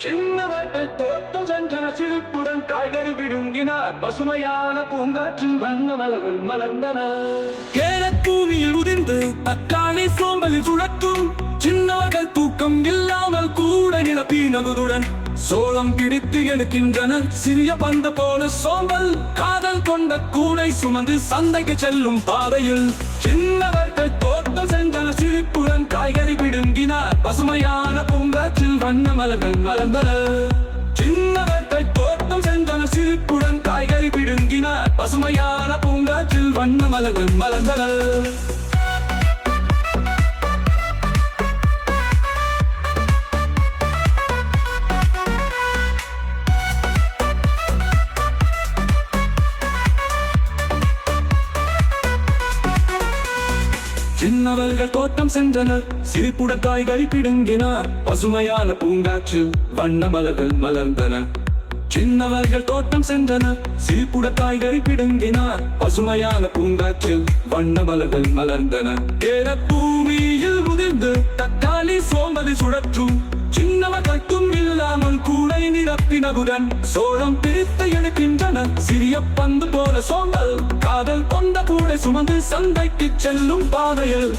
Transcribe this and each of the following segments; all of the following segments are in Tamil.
சின்னவர்கள் தோட்டம் சென்றன சிரிப்புடன் காய்கறி விழுங்கினார். பசுமையான பூங்காற்றில் வண்ண மலர்கள் மலர்ந்தன. கேரட் உதிர்ந்து தக்காளி சோம்பலில் சுழற்றும் சின்னவர்கள் தூக்கம் இல்லாமல் கூட நிலப்பினதுடன் சோளம் பிடித்து எடுக்கின்றனர் சிறிய பந்த போல சோம்பல் காதல் கொண்ட கூடை சுமந்து சந்தைக்கு செல்லும் பாதையில் சின்னவர் வண்ண மலர்கள் மலர்ந்தன சின்னவர்கள் தோட்டம் சென்றன சிரிப்புடன் காய்கறி பிடுங்கின. பசுமையான பூங்காற்றில் வண்ண மலர்கள் மலர்ந்தன சின்னவர்கள் தோட்டம் சென்றனர். சிரிப்புட காய்கறி பிடுங்கினார். பசுமையான பூங்காற்றில் வண்ண மலர்கள் மலர்ந்தன. சின்னவர்கள் தோட்டம் சென்றனர். சிரிப்புட காய்கறி பிடுங்கினார். பசுமையான பூங்காற்றில் வண்ண மலர்கள் மலர்ந்தன. ஏற பூமியில் முதிர்ந்து தக்காளி சோம்பது சுழற்றும் சின்னவ கட்டும் இல்லாமல் கூடை நிரப்பினகுடன் சோழம் பிரித்து எடுக்கின்றன சிறிய பந்து போல சோம்பல் காதல் சுமந்து சந்தைக்கு செல்லும் பாதையில்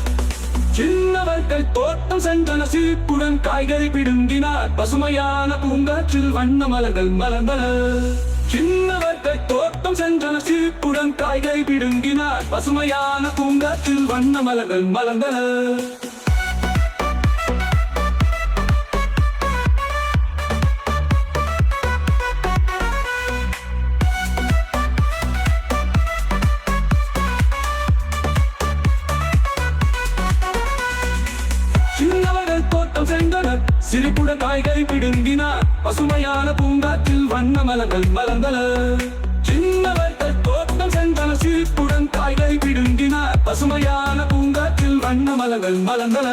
சின்னவர்கள் தோட்டம் சென்றன சிரிப்புடன் காய்கறி பிடுங்கினார். பசுமையான பூங்காற்றில் வண்ண மலர்கள் மலர்ந்தன. சின்னவர்கள் தோட்டம் சென்றன சிரிப்புடன் காய்கறி பிடுங்கினார். பசுமையான பூங்காற்றில் வண்ண மலர்கள் மலர்ந்தன. சின்னவர்கள் சென்றனர். சிரிப்புட காய்கறி பிடுங்கினார். பசுமையான பூங்காற்றில் வண்ண மலங்கள் மலர்ந்தன சின்னவர்கள் தோட்டம் சென்றனர். சிரிப்புடன் காய்கறி பிடுங்கினார். பசுமையான பூங்காற்றில் வண்ண மலங்கள் மலர்ந்தன